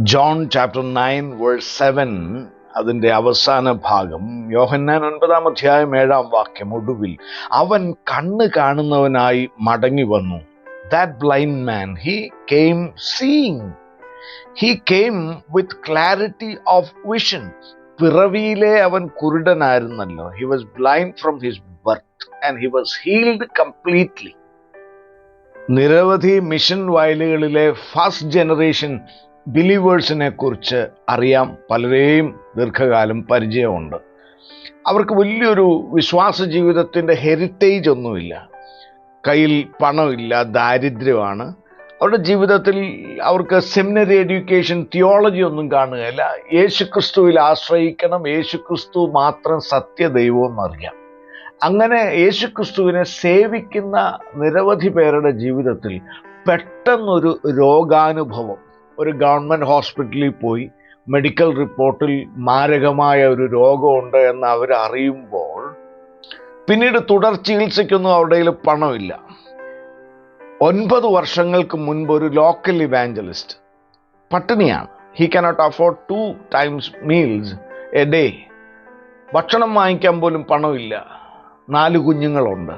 John chapter nine verse seven അതിന്റെ അവസാന ഭാഗം. യോഹന്നാൻ ഒൻപതാം അധ്യായം ഏഴാം വാക്യം ഒടുവിൽ അവൻ കണ്ണ് കാണുന്നവനായി മടങ്ങി വന്നു. That blind man he came seeing he came with clarity of vision പിറവിയിലെ അവൻ കുരുടനായിരുന്നല്ലോ. He was blind from his birth and he was healed completely നിരവധി മിഷൻ വയലുകളിലെ ഫസ്റ്റ് ജനറേഷൻ ബിലീവേഴ്സിനെ കുറിച്ച് അറിയാം പലരെയും ദീർഘകാലം പരിചയമുണ്ട്. അവർക്ക് വലിയൊരു വിശ്വാസ ജീവിതത്തിന്റെ ഹെറിറ്റേജ് ഒന്നുമില്ല. കയ്യിൽ പണമില്ല ദാരിദ്ര്യമാണ്. അവരുടെ ജീവിതത്തിൽ അവർക്ക് സെമിനറി എഡ്യൂക്കേഷൻ തിയോളജി ഒന്നും കാണുകയില്ല. യേശുക്രിസ്തുവിൽ ആശ്രയിക്കണം യേശുക്രിസ്തു മാത്രം സത്യദൈവം അറിയാം അങ്ങനെ യേശുക്രിസ്തുവിനെ സേവിക്കുന്ന നിരവധി പേരുടെ ജീവിതത്തിൽ പെട്ടെന്നൊരു രോഗാനുഭവം ഒരു ഗവൺമെന്റ് ഹോസ്പിറ്റലിൽ പോയി മെഡിക്കൽ റിപ്പോർട്ടിൽ മാരകമായ ഒരു രോഗമുണ്ട് എന്ന് അവർ അറിയുമ്പോൾ പിന്നീട് തുടർ ചികിത്സയ്ക്കൊന്നും അവിടെ പണമില്ല. ഒൻപത് വർഷങ്ങൾക്ക് മുൻപ് ഒരു local evangelist പട്ടിണിയാണ്. He cannot afford two times meals a day ഭക്ഷണം വാങ്ങിക്കാൻ പോലും പണമില്ല. നാല് കുഞ്ഞുങ്ങളുണ്ട്.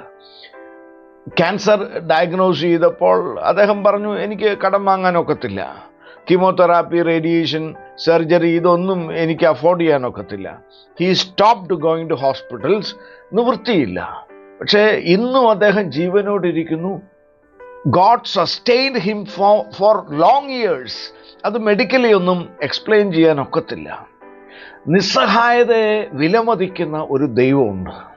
ക്യാൻസർ ഡയഗ്നോസ് ചെയ്തപ്പോൾ അദ്ദേഹം പറഞ്ഞു എനിക്ക് കടം വാങ്ങാൻ ഒക്കത്തില്ല. കീമോതെറാപ്പി റേഡിയേഷൻ സർജറി ഇതൊന്നും എനിക്ക് afford ചെയ്യാനൊക്കത്തില്ല he stopped going to hospitals നിവൃത്തിയില്ല. പക്ഷേ ഇന്നും അദ്ദേഹം ജീവനോടിരിക്കുന്നു. God sustained him for four long years അത് മെഡിക്കലി ഒന്നും എക്സ്പ്ലെയിൻ ചെയ്യാനൊക്കത്തില്ല നിസ്സഹായതയെ വിലമതിക്കുന്ന ഒരു ദൈവമുണ്ട്.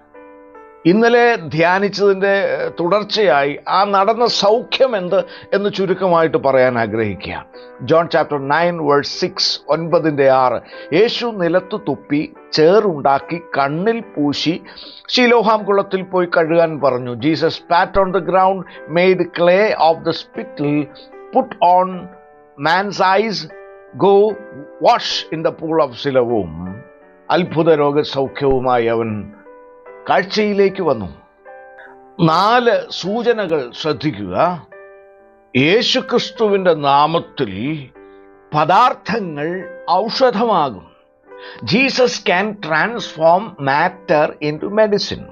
ഇന്നലെ ധ്യാനിച്ചതിന്റെ തുടർച്ചയായി ആ നടന്ന സൗഖ്യം എന്ത് എന്ന് ചുരുക്കമായിട്ട് പറയാൻ ആഗ്രഹിക്കുക. John chapter nine verse six ഒൻപതിന്റെ ആറ്. യേശു നിലത്ത് തുപ്പി ചേറുണ്ടാക്കി കണ്ണിൽ പൂശി ശിലോഹാം കുളത്തിൽ പോയി കഴുകാൻ പറഞ്ഞു. Jesus spat on the ground made clay of the spittle put on man's eyes go wash in the pool of സിലവും അത്ഭുത രോഗസൗഖ്യവുമായി അവൻ കാഴ്ചയിലേക്ക് വന്നു. നാല് സൂചനകൾ ശ്രദ്ധിക്കുക. യേശുക്രിസ്തുവിന്റെ നാമത്തിൽ പദാർത്ഥങ്ങൾ ഔഷധമാകും. Jesus can transform matter into medicine.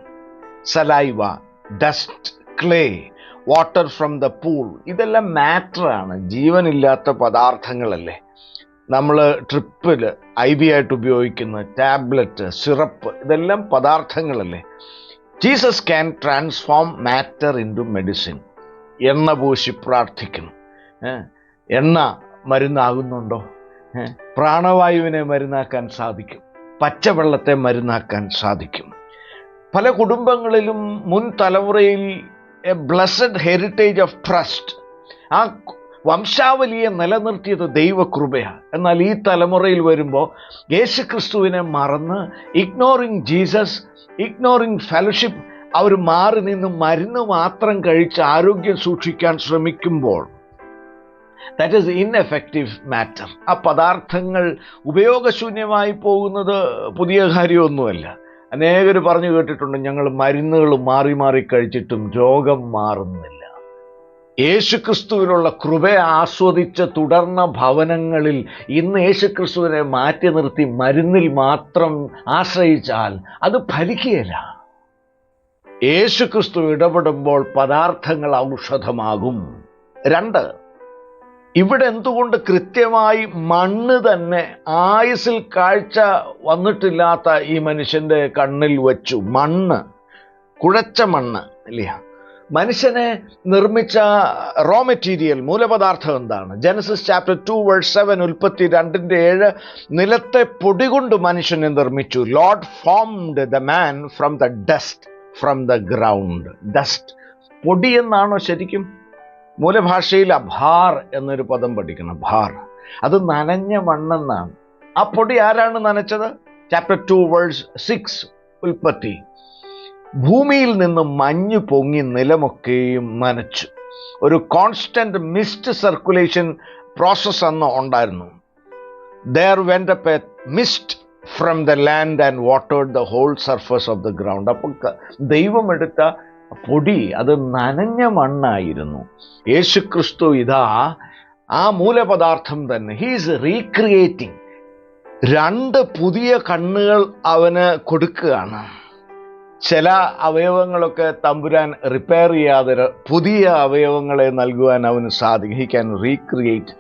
Saliva dust clay water from the pool. ഇതെല്ലാം മാറ്ററാണ്. ജീവനില്ലാത്ത പദാർത്ഥങ്ങളല്ലേ. നമ്മൾ ട്രിപ്പിൽ ഐ ബി ആയിട്ട് ഉപയോഗിക്കുന്ന ടാബ്ലറ്റ് സിറപ്പ് ഇതെല്ലാം പദാർത്ഥങ്ങളല്ലേ? Jesus can transform matter into medicine. എണ്ണ പൂശി പ്രാർത്ഥിക്കുന്നു. എണ്ണ മരുന്നാകുന്നുണ്ടോ? പ്രാണവായുവിനെ മരുന്നാക്കാൻ സാധിക്കും. പച്ചവെള്ളത്തെ മരുന്നാക്കാൻ സാധിക്കും. പല കുടുംബങ്ങളിലും മുൻ തലമുറയിൽ a blessed heritage of trust ആ വംശാവലിയെ നിലനിർത്തിയത് ദൈവകൃപയാണ്. എന്നാൽ ഈ തലമുറയിൽ വരുമ്പോൾ യേശുക്രിസ്തുവിനെ മറന്ന് ഇഗ്നോറിങ് ജീസസ് ഇഗ്നോറിങ് ഫെലോഷിപ്പ് അവർ മാറി നിന്ന് മരുന്ന് മാത്രം കഴിച്ച് ആരോഗ്യം സൂക്ഷിക്കാൻ ശ്രമിക്കുമ്പോൾ ദാറ്റ് ഈസ് ഇൻഎഫക്റ്റീവ് മാറ്റർ ആ പദാർത്ഥങ്ങൾ ഉപയോഗശൂന്യമായി പോകുന്നത് പുതിയ കാര്യമൊന്നുമല്ല. അനേകർ പറഞ്ഞു കേട്ടിട്ടുണ്ട് ഞങ്ങൾ മരുന്നുകൾ മാറി മാറി കഴിച്ചിട്ടും രോഗം മാറുന്നില്ല. യേശുക്രിസ്തുവിനുള്ള കൃപ ആസ്വദിച്ച് തുടർന്ന ഭവനങ്ങളിൽ ഇന്ന് യേശുക്രിസ്തുവിനെ മാറ്റി നിർത്തി മരുന്നിൽ മാത്രം ആശ്രയിച്ചാൽ അത് ഫലിക്കുകയില്ല. യേശുക്രിസ്തു ഇടപെടുമ്പോൾ പദാർത്ഥങ്ങൾ ഔഷധമാകും. രണ്ട് ഇവിടെ എന്തുകൊണ്ട് കൃത്യമായി മണ്ണ് തന്നെ ആയുസിൽ കാഴ്ച വന്നിട്ടില്ലാത്ത ഈ മനുഷ്യന്റെ കണ്ണിൽ വച്ചു? മണ്ണ് കുഴച്ച മണ്ണ് ഇല്ല? മനുഷ്യനെ നിർമ്മിച്ച റോ മെറ്റീരിയൽ മൂലപദാർത്ഥം എന്താണ്? Genesis chapter two verse seven ഉൽപ്പത്തി രണ്ടിന്റെ ഏഴ് നിലത്തെ പൊടി കൊണ്ട് മനുഷ്യനെ നിർമ്മിച്ചു. Lord formed the man from the dust from the ground dust പൊടി എന്നാണോ ശരിക്കും? മൂലഭാഷയിൽ അഭാർ എന്നൊരു പദം പഠിക്കണം. ഭാർ. അത് നനഞ്ഞ മണ്ണെന്നാണ്. ആ പൊടി ആരാണ് നനച്ചത്? ചാപ്റ്റർ ടു വേൾഡ്സ് സിക്സ് ഉൽപ്പത്തി. ഭൂമിയിൽ നിന്ന് മഞ്ഞ് പൊങ്ങി നിലമൊക്കെയും നനച്ചു. ഒരു കോൺസ്റ്റന്റ് മിസ്റ്റ് സർക്കുലേഷൻ പ്രോസസ് അന്ന് ഉണ്ടായിരുന്നു. There went a mist from the land and വാട്ടേഡ് the whole surface of the ground അപ്പോൾ ദൈവം എടുത്ത പൊടി അത് നനഞ്ഞ മണ്ണായിരുന്നു. യേശുക്രിസ്തു ഇതാ ആ മൂലപദാർത്ഥം തന്നെ. ഹീസ് റീക്രിയേറ്റിംഗ് രണ്ട് പുതിയ കണ്ണുകൾ അവന് കൊടുക്കുകയാണ്. ചില അവയവങ്ങളൊക്കെ തമ്പുരാൻ റിപ്പയർ ചെയ്യാതെ പുതിയ അവയവങ്ങളെ നൽകുവാൻ അവന് സാധിക്കും. ഹി ക്യാൻ റീക്രിയേറ്റ്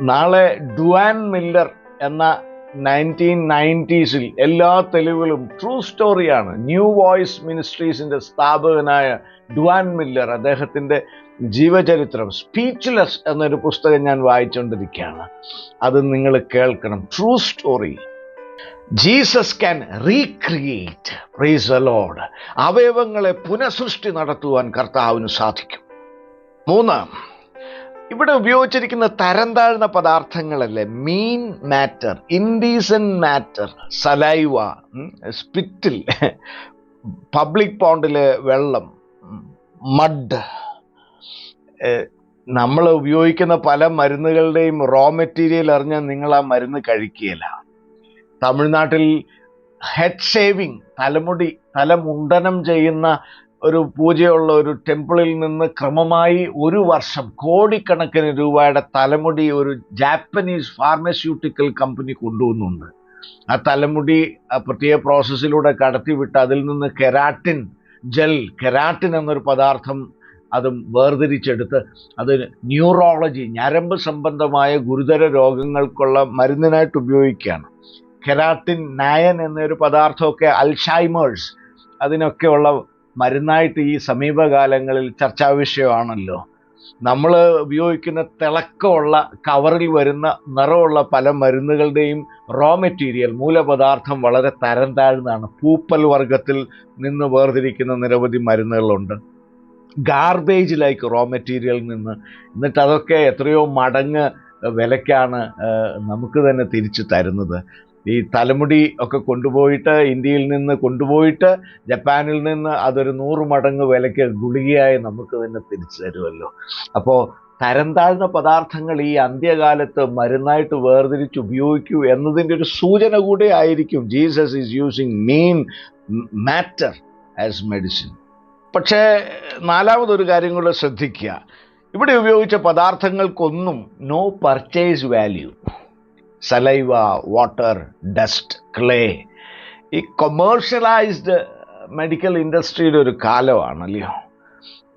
നാളെ ഡുവാൻ മില്ലർ എന്ന നയന്റീൻ നയന്റീസിൽ എല്ലാ തെളിവുകളും ട്രൂ സ്റ്റോറിയാണ് ന്യൂ വോയിസ് മിനിസ്ട്രീസിന്റെ സ്ഥാപകനായ ഡുവാൻ മില്ലർ അദ്ദേഹത്തിന്റെ ജീവചരിത്രം സ്പീച്ച്ലെസ് എന്നൊരു പുസ്തകം ഞാൻ വായിച്ചുകൊണ്ടിരിക്കുകയാണ് അത് നിങ്ങൾ കേൾക്കണം. True story Jesus can recreate praise Lord അവയവങ്ങളെ പുനഃസൃഷ്ടി നടത്തുവാൻ കർത്താവിന് സാധിക്കും. മൂന്ന് ഇവിടെ ഉപയോഗിച്ചിരിക്കുന്ന തരം താഴ്ന്ന പദാർത്ഥങ്ങളല്ലേ mean matter indecent matter saliva spittle public പോണ്ടിലെ വെള്ളം മഡ് നമ്മൾ ഉപയോഗിക്കുന്ന പല മരുന്നുകളുടെയും റോ മെറ്റീരിയൽ അറിഞ്ഞാൽ നിങ്ങൾ ആ മരുന്ന് കഴിക്കുകയില്ല. തമിഴ്നാട്ടിൽ ഹെഡ് ഷേവിങ് തലമുടി തലമുണ്ടനം ചെയ്യുന്ന ഒരു പൂജയുള്ള ഒരു ടെമ്പിളിൽ നിന്ന് ക്രമമായി ഒരു വർഷം കോടിക്കണക്കിന് രൂപയുടെ തലമുടി ഒരു ജാപ്പനീസ് ഫാർമസ്യൂട്ടിക്കൽ കമ്പനി കൊണ്ടുവന്നുണ്ട്. ആ തലമുടി പ്രത്യേക പ്രോസസ്സിലൂടെ കടത്തിവിട്ട് അതിൽ നിന്ന് കെരാട്ടിൻ ജെൽ കെരാട്ടിൻ എന്നൊരു പദാർത്ഥം അതും വേർതിരിച്ചെടുത്ത് അത് ന്യൂറോളജി ഞരമ്പ് സംബന്ധമായ ഗുരുതര രോഗങ്ങൾക്കുള്ള മരുന്നിനായിട്ട് ഉപയോഗിക്കുകയാണ്. കെരാട്ടിൻ നയൻ എന്നൊരു പദാർത്ഥമൊക്കെ അൽഷൈമേഴ്സ് അതിനൊക്കെയുള്ള മരുന്നായിട്ട് ഈ സമീപകാലങ്ങളിൽ ചർച്ചാ വിഷയമാണല്ലോ. നമ്മൾ ഉപയോഗിക്കുന്ന തിളക്കമുള്ള കവറിൽ വരുന്ന നിറമുള്ള പല മരുന്നുകളുടെയും റോ മെറ്റീരിയൽ മൂലപദാർത്ഥം വളരെ തരം താഴ്ന്നതാണ്. പൂപ്പൽ വർഗത്തിൽ നിന്ന് വേർതിരിക്കുന്ന നിരവധി മരുന്നുകളുണ്ട്. ഗാർബേജ് ലൈക്ക് റോ മെറ്റീരിയലിൽ നിന്ന്. എന്നിട്ട് അതൊക്കെ എത്രയോ മടങ്ങ് വിലക്കാണ് നമുക്ക് തന്നെ തിരിച്ചു തരുന്നത്. ഈ തലമുടി ഒക്കെ കൊണ്ടുപോയിട്ട് ഇന്ത്യയിൽ നിന്ന് കൊണ്ടുപോയിട്ട് ജപ്പാനിൽ നിന്ന് അതൊരു നൂറ് മടങ്ങ് വിലയ്ക്ക് ഗുളികയായി നമുക്ക് തന്നെ തിരിച്ചു തരുമല്ലോ. അപ്പോൾ തരം താഴ്ന്ന പദാർത്ഥങ്ങൾ ഈ അന്ത്യകാലത്ത് മരുന്നായിട്ട് വേർതിരിച്ച് ഉപയോഗിക്കൂ എന്നതിന്റെ ഒരു സൂചന കൂടെ ആയിരിക്കും. Jesus is using mean matter as medicine. പക്ഷേ നാലാമതൊരു കാര്യം കൂടെ ശ്രദ്ധിക്കുക. ഇവിടെ ഉപയോഗിച്ച പദാർത്ഥങ്ങൾക്കൊന്നും no purchase value. Saliva water dust clay ഈ കൊമേഴ്ഷ്യലൈസ്ഡ് മെഡിക്കൽ ഇൻഡസ്ട്രിയുടെ ഒരു കാലമാണല്ലോ.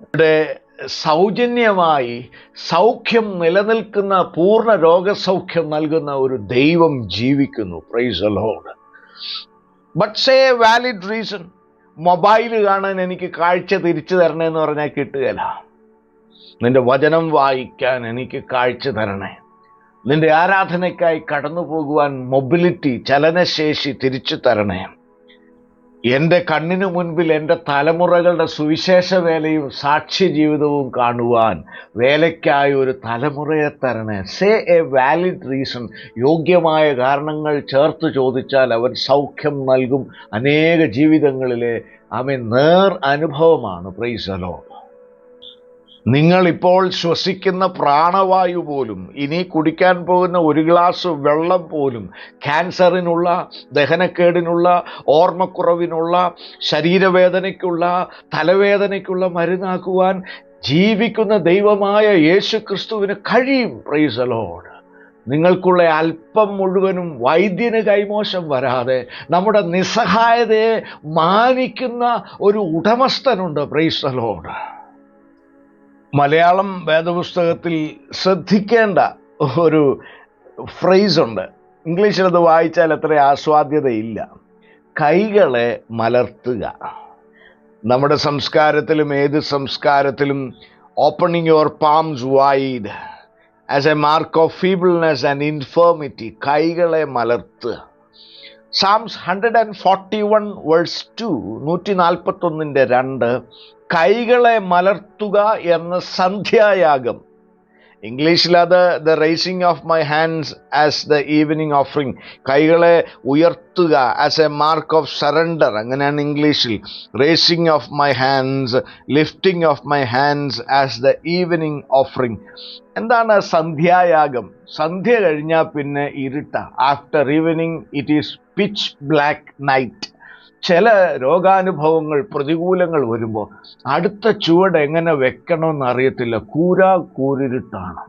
ഇവിടെ സൗജന്യമായി സൗഖ്യം നിലനിൽക്കുന്ന പൂർണ രോഗസൗഖ്യം നൽകുന്ന ഒരു ദൈവം ജീവിക്കുന്നു. Praise allowed but say valid reason mobile കാണാൻ എനിക്ക് കാഴ്ച തിരിച്ചു തരണേന്ന് പറഞ്ഞാൽ കിട്ടുകയില്ല. നിന്റെ വചനം വായിക്കാൻ എനിക്ക് കാഴ്ച തരണേ. നിന്റെ ആരാധനയ്ക്കായി കടന്നു പോകുവാൻ മൊബിലിറ്റി ചലനശേഷി തിരിച്ചു തരണേ. എന്റെ കണ്ണിനു മുൻപിൽ എന്റെ തലമുറകളുടെ സുവിശേഷ വേലയും സാക്ഷ്യ ജീവിതവും കാണുവാൻ വേലയ്ക്കായി ഒരു തലമുറയെ തരണേ. Say a valid reason. യോഗ്യമായ കാരണങ്ങൾ ചേർത്ത് ചോദിച്ചാൽ അവൻ സൗഖ്യം നൽകും. അനേക ജീവിതങ്ങളിലെ അവൻ നേർ അനുഭവമാണ്. പ്രൈസലോ നിങ്ങൾ ഇപ്പോൾ ശ്വസിക്കുന്ന പ്രാണവായു പോലും ഇനി കുടിക്കാൻ പോകുന്ന ഒരു ഗ്ലാസ് വെള്ളം പോലും ക്യാൻസറിനുള്ള ദഹനക്കേടിനുള്ള ഓർമ്മക്കുറവിനുള്ള ശരീരവേദനയ്ക്കുള്ള തലവേദനയ്ക്കുള്ള മരുന്നാക്കുവാൻ ജീവിക്കുന്ന ദൈവമായ യേശു ക്രിസ്തുവിന് കഴിയും പ്രൈസലോട് നിങ്ങൾക്കുള്ള അല്പം മുഴുവനും വൈദ്യന് കൈമോശം വരാതെ നമ്മുടെ നിസ്സഹായതയെ മാനിക്കുന്ന ഒരു ഉടമസ്ഥനുണ്ട്. പ്രൈസലോട് മലയാളം വേദപുസ്തകത്തിൽ ശ്രദ്ധിക്കേണ്ട ഒരു ഫ്രേസ് ഉണ്ട്. ഇംഗ്ലീഷിൽ അത് വായിച്ചാൽ അത്ര ആസ്വാദ്യതയില്ല. കൈകളെ മലർത്തുക. നമ്മുടെ സംസ്കാരത്തിലും ഏത് സംസ്കാരത്തിലും opening your palms wide as a mark of feebleness and infirmity കൈകളെ മലർത്തുക. Psalms hundred and forty one verse two നൂറ്റി നാൽപ്പത്തൊന്നിന്റെ രണ്ട് കൈകളെ മലർത്തുക എന്ന സന്ധ്യായാഗം. ഇംഗ്ലീഷിൽ അത് the raising of my hands as the evening offering കൈകളെ ഉയർത്തുക as a mark of surrender അങ്ങനെയാണ് ഇംഗ്ലീഷിൽ raising of my hands lifting of my hands as the evening offering എന്താണ് സന്ധ്യായാഗം? സന്ധ്യ കഴിഞ്ഞാൽ പിന്നെ ഇരുട്ട. After evening it is pitch black night ചില രോഗാനുഭവങ്ങൾ പ്രതികൂലങ്ങൾ വരുമ്പോൾ അടുത്ത ചുവട് എങ്ങനെ വെക്കണമെന്ന് അറിയത്തില്ല. കൂരാ കൂരിട്ടാണ്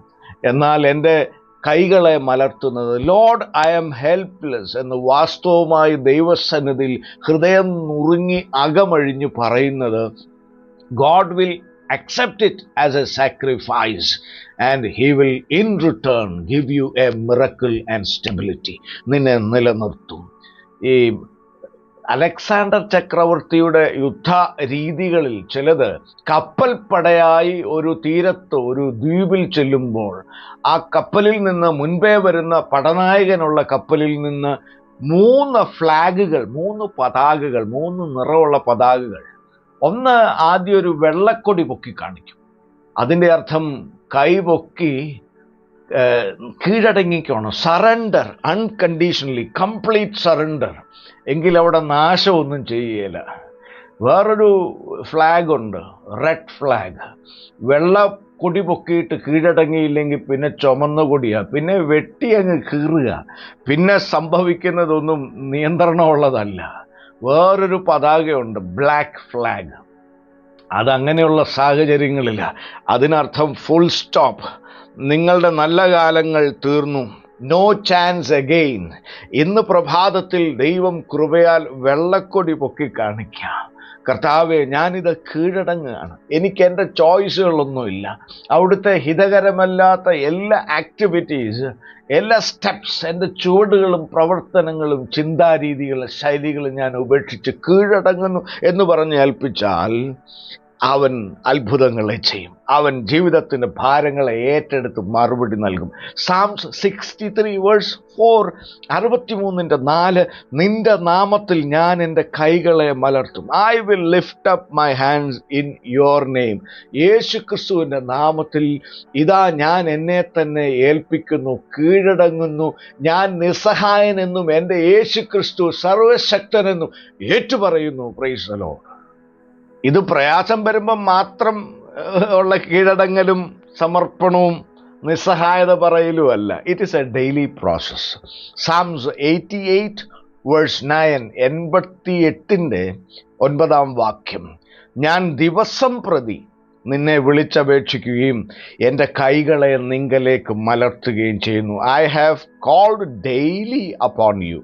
എന്നാൽ എന്റെ കൈകളെ മലർത്തുന്നത് ലോഡ് ഐ എം ഹെൽപ്ലെസ് എന്ന് വാസ്തവമായി ദൈവസന്നിധിയിൽ ഹൃദയം നുറുങ്ങി അകമഴിഞ്ഞു പറയുന്നത് God will accept it as a sacrifice and he will in return give you a miracle and stability. നിന്നെ നിലനിർത്തും. ഈ അലക്സാണ്ടർ ചക്രവർത്തിയുടെ യുദ്ധ രീതികളിൽ ചിലത് കപ്പൽ പടയായി ഒരു തീരത്ത് ഒരു ദ്വീപിൽ ചെല്ലുമ്പോൾ ആ കപ്പലിൽ നിന്ന് മുൻപേ വരുന്ന പടനായകനുള്ള കപ്പലിൽ നിന്ന് മൂന്ന് ഫ്ലാഗുകൾ മൂന്ന് പതാകകൾ മൂന്ന് നിറമുള്ള പതാകകൾ ഒന്ന് ആദ്യം ഒരു വെള്ളക്കൊടി പൊക്കി കാണിക്കും. അതിന്റെ അർത്ഥം കൈ പൊക്കി കീഴടങ്ങിക്കണം. സറണ്ടർ അൺകണ്ടീഷണലി കംപ്ലീറ്റ് സറണ്ടർ എങ്കിലവിടെ നാശമൊന്നും ചെയ്യേല. വേറൊരു ഫ്ലാഗ് ഉണ്ട്. റെഡ് ഫ്ലാഗ് വെള്ള കൊടി പൊക്കിയിട്ട് കീഴടങ്ങിയില്ലെങ്കിൽ പിന്നെ ചുമന്ന കൊടിയാ. പിന്നെ വെട്ടി അങ്ങ് കീറുക. പിന്നെ സംഭവിക്കുന്നതൊന്നും നിയന്ത്രണമുള്ളതല്ല. വേറൊരു പതാകയുണ്ട്. ബ്ലാക്ക് ഫ്ലാഗ് അതങ്ങനെയുള്ള സാഹചര്യങ്ങളില്ല അതിനർത്ഥം ഫുൾ സ്റ്റോപ്പ് നിങ്ങളുടെ നല്ല കാലങ്ങൾ തീർന്നു. നോ ചാൻസ് അഗെയിൻ ഇന്ന് പ്രഭാതത്തിൽ ദൈവം കൃപയാൽ വെള്ളക്കൊടി പൊക്കി കാണിക്കാം. കർത്താവെ ഞാനിത് കീഴടങ്ങുകയാണ്. എനിക്ക് എന്റെ ചോയ്സുകളൊന്നുമില്ല. അവിടുത്തെ ഹിതകരമല്ലാത്ത എല്ലാ ആക്ടിവിറ്റീസ് എല്ലാ സ്റ്റെപ്സ് എന്റെ ചുവടുകളും പ്രവർത്തനങ്ങളും ചിന്താരീതികളും ശൈലികളും ഞാൻ ഉപേക്ഷിച്ച് കീഴടങ്ങുന്നു എന്ന് പറഞ്ഞ് ഏൽപ്പിച്ചാൽ അവൻ അത്ഭുതങ്ങളെ ചെയ്യും. അവൻ ജീവിതത്തിന്റെ ഭാരങ്ങളെ ഏറ്റെടുത്ത് മറുപടി നൽകും. Psalms sixty three verse four അറുപത്തിമൂന്നിന്റെ നാല് നിന്റെ നാമത്തിൽ ഞാൻ എന്റെ കൈകളെ മലർത്തും. I will lift up my hands in your name യേശു ക്രിസ്തുവിന്റെ നാമത്തിൽ ഇതാ ഞാൻ എന്നെ തന്നെ ഏൽപ്പിക്കുന്നു കീഴടങ്ങുന്നു. ഞാൻ നിസ്സഹായനെന്നും എന്റെ യേശു ക്രിസ്തു സർവശക്തനെന്നും ഏറ്റുപറയുന്നു. പ്രൈസലോ ഇത് പ്രയാസം വരുമ്പം മാത്രം ഉള്ള കീഴടങ്ങലും സമർപ്പണവും നിസ്സഹായത പറയലും അല്ല. It is a daily process Psalms eighty eight verse nine എൺപത്തി എട്ടിന്റെ ഒൻപതാം വാക്യം. ഞാൻ ദിവസം പ്രതി നിന്നെ വിളിച്ചപേക്ഷിക്കുകയും എന്റെ കൈകളെ നിങ്കലേക്ക് മലർത്തുകയും ചെയ്യുന്നു. I have called daily upon you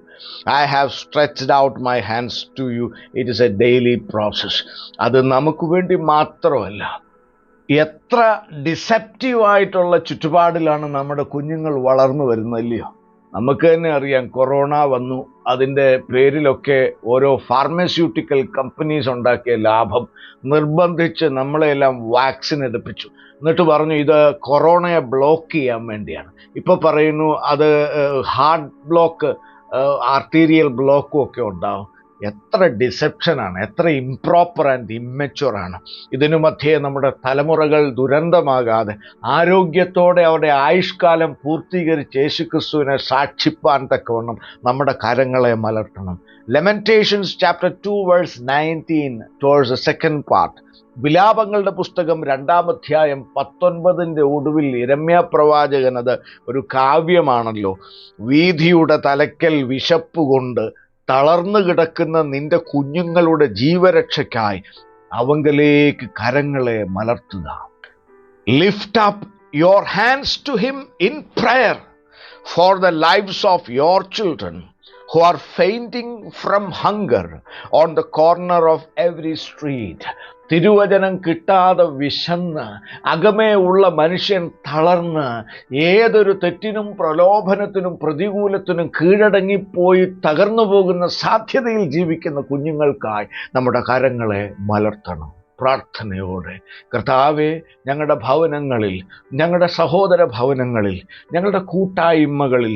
I have stretched out my hands to you it is a daily process അത് നമുക്ക് വേണ്ടി മാത്രമല്ല എത്ര ഡിസെപ്റ്റീവായിട്ടുള്ള ചുറ്റുപാടിലാണ് നമ്മുടെ കുഞ്ഞുങ്ങൾ വളർന്നു വരുന്നല്ലയോ നമുക്ക് തന്നെ അറിയാം കൊറോണ വന്നു. അതിന്റെ പേരിലൊക്കെ ഓരോ ഫാർമസ്യൂട്ടിക്കൽ കമ്പനീസ് ഉണ്ടാക്കിയ ലാഭം നിർബന്ധിച്ച് നമ്മളെല്ലാം വാക്സിൻ എടുപ്പിച്ചു. എന്നിട്ട് പറഞ്ഞു ഇത് കൊറോണയെ ബ്ലോക്ക് ചെയ്യാൻ വേണ്ടിയാണ്. ഇപ്പോൾ പറയുന്നു അത് ഹാർട്ട് ബ്ലോക്ക് ആർട്ടീരിയൽ ബ്ലോക്കും ഒക്കെ ഉണ്ടാവും. എത്ര ഡിസെപ്ഷനാണ് എത്ര ഇംപ്രോപ്പർ ആൻഡ് ഇമ്മച്ചുറാണ് ഇതിനു മധ്യേ നമ്മുടെ തലമുറകൾ ദുരന്തമാകാതെ ആരോഗ്യത്തോടെ അവരുടെ ആയുഷ്കാലം പൂർത്തീകരിച്ച് യേശുക്രിസ്തുവിനെ സാക്ഷിപ്പാൻ തക്കവണ്ണം നമ്മുടെ കരങ്ങളെ മലർത്തണം. Lamentations chapter two verse nineteen two verse the second part വിലാപങ്ങളുടെ പുസ്തകം രണ്ടാം അധ്യായം പത്തൊൻപതിന്റെ ഒടുവിൽ ഇരമ്യ പ്രവാചകൻ അത് ഒരു കാവ്യമാണല്ലോ. വീതിയുടെ തലക്കൽ വിശപ്പ് കൊണ്ട് തളർന്നു കിടക്കുന്ന നിന്റെ കുഞ്ഞുങ്ങളുടെ ജീവരക്ഷയ്ക്കായി അവങ്കലേക്ക് കരങ്ങളെ മലർത്തുക. Lift up your hands to him in prayer for the lifes of your children who are fainting from hunger on the corner of every street. തിരുവചനം കിട്ടാതെ വിശന്ന് അകമേ ഉള്ള മനുഷ്യൻ തളർന്ന് ഏതൊരു തെറ്റിനും പ്രലോഭനത്തിനും പ്രതികൂലത്തിനും കീഴടങ്ങിപ്പോയി തകർന്നു പോകുന്ന സാധ്യതയിൽ ജീവിക്കുന്ന കുഞ്ഞുങ്ങൾക്കായി നമ്മുടെ കരങ്ങളെ മലർത്തണം പ്രാർത്ഥനയോടെ. കർത്താവെ ഞങ്ങളുടെ ഭവനങ്ങളിൽ ഞങ്ങളുടെ സഹോദര ഭവനങ്ങളിൽ ഞങ്ങളുടെ കൂട്ടായ്മകളിൽ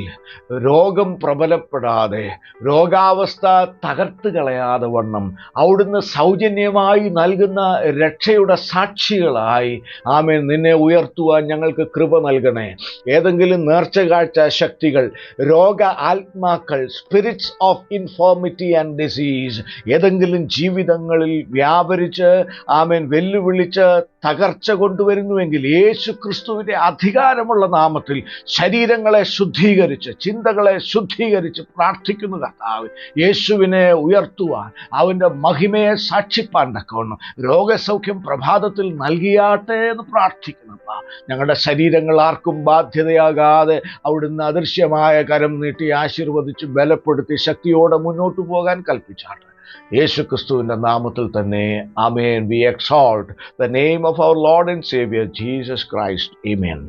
രോഗം പ്രബലപ്പെടാതെ രോഗാവസ്ഥ തകർത്ത് കളയാതെ വണ്ണം അവിടുന്ന് സൗജന്യമായി നൽകുന്ന രക്ഷയുടെ സാക്ഷികളായി. ആമേൻ. നിന്നെ ഉയർത്തുവാൻ ഞങ്ങൾക്ക് കൃപ നൽകണേ ഏതെങ്കിലും നേർച്ച കാഴ്ച ശക്തികൾ രോഗ ആത്മാക്കൾ spirits of infirmity and disease ഏതെങ്കിലും ജീവിതങ്ങളിൽ വ്യാപരിച്ച് ആമേൻ. വെല്ലുവിളിച്ച് തകർച്ച കൊണ്ടുവരുന്നുവെങ്കിൽ യേശു ക്രിസ്തുവിന്റെ അധികാരമുള്ള നാമത്തിൽ ശരീരങ്ങളെ ശുദ്ധീകരിച്ച് ചിന്തകളെ ശുദ്ധീകരിച്ച് പ്രാർത്ഥിക്കുന്നു കർത്താവ് യേശുവിനെ ഉയർത്തുവാൻ അവന്റെ മഹിമയെ സാക്ഷിപ്പാൻ തക്കവണ്ണം രോഗസൗഖ്യം പ്രഭാതത്തിൽ നൽകിയാട്ടെ എന്ന് പ്രാർത്ഥിക്കുന്നപ്പ ഞങ്ങളുടെ ശരീരങ്ങൾ ആർക്കും ബാധ്യതയാകാതെ അവിടുന്ന് അദൃശ്യമായ കരം നീട്ടി ആശീർവദിച്ച് ബലപ്പെടുത്തി ശക്തിയോടെ മുന്നോട്ട് പോകാൻ കൽപ്പിച്ചാട്ടെ. യേശു ക്രിസ്തുവിന്റെ നാമത്തിൽ തന്നെ amen we exalt the name of our Lord and Saviour Jesus Christ amen